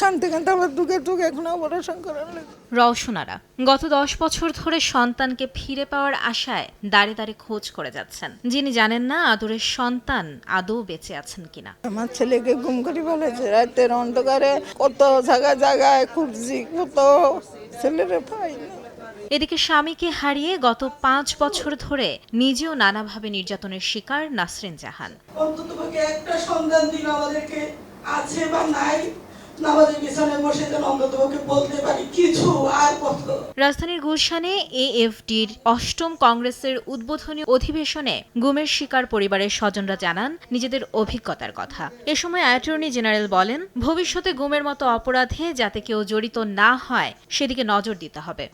কানতে কানতে আমার দুঃখে দুঃখে এখন অপারেশন করার রওশনারা গত দশ বছর ধরে সন্তানকে ফিরে পাওয়ার আশায় দাঁড়ে দাঁড়ে খোঁজ করে যাচ্ছেন। যিনি জানেন না আদরের সন্তান আদৌ বেঁচে আছেন কিনা। আমার ছেলেকে গুম করে ফেলেছে রাতের অন্ধকারে কত জায়গায় জায়গায় খুঁজছি কত ছেলেরে পাই এদিকে স্বামীকে হারিয়ে গত পাঁচ বছর ধরে নিজেও নানাভাবে নির্যাতনের শিকার নাসরিন জাহান। অন্তত একটা সন্ধান দিন আমাদেরকে আছে বা নাই নামাজের বিছানায় বসে যেন অন্তত বলতে পারি কিছু আর কত রাজধানীর গুলশানে এএফডির অষ্টম কংগ্রেসের উদ্বোধনী অধিবেশনে গুমের শিকার পরিবারের স্বজনরা জানান নিজেদের অভিজ্ঞতার কথা। এ সময় অ্যাটর্নি জেনারেল বলেন ভবিষ্যতে গুমের মতো অপরাধে যাতে কেউ জড়িত না হয় সেদিকে নজর দিতে হবে।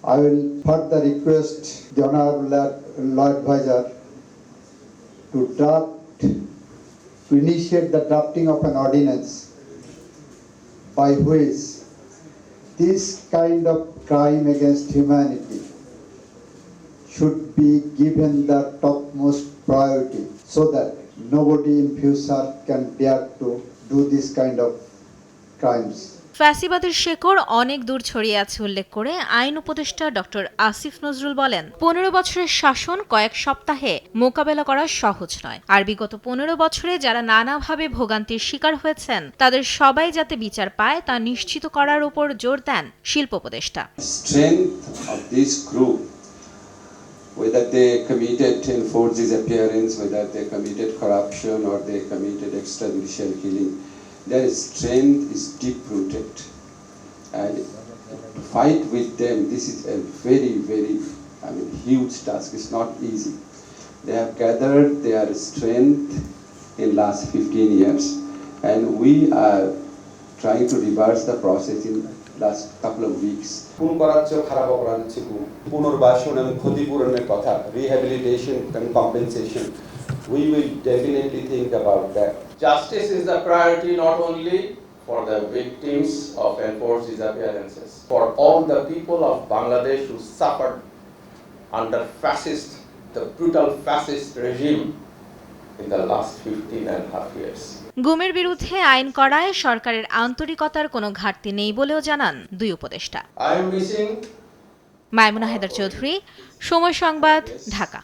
By which this kind of crime against humanity should be given the topmost priority so that nobody in future can dare to do this kind of crimes. ফ্যাসিবাদের শেকড় অনেক দূর ছড়িয়ে আছে উল্লেখ করে আইন উপদেষ্টা ডক্টর আসিফ নজরুল বলেন পনেরো বছরের শাসন কয়েক সপ্তাহে মোকাবেলা করা সহজ নয় আর বিগত পনেরো বছরে যারা নানাভাবে ভোগান্তির শিকার হয়েছেন তাদের সবাই যাতে বিচার পায় তা নিশ্চিত করার উপর জোর দেন শিল্প উপদেষ্টা whether they committed enforced disappearance, whether they committed corruption or they committed extrajudicial killing, their strength is deep rooted. And to fight with them, this is a very, very, I mean, huge task. It's not easy. They have gathered their strength in last 15 years, and we are trying to reverse the process in last couple of weeks. খুন করার চেয়েও খারাপ অপরাধ হচ্ছে গুম পুনর্বাসন এবং ক্ষতিপূরণের কথা rehabilitation and compensation We will definitely think about that Justice is the priority not only for the victims of enforced disappearances, for all the people of Bangladesh who suffered under fascist, the brutal fascist regime in the last 15 and a half years. গুমের বিরুদ্ধে আইন করায় সরকারের আন্তরিকতার কোনো ঘাটতি নেই বলেও জানান দুই উপদেষ্টা I মাইমুনা হায়দার চৌধুরী সময় সংবাদ ঢাকা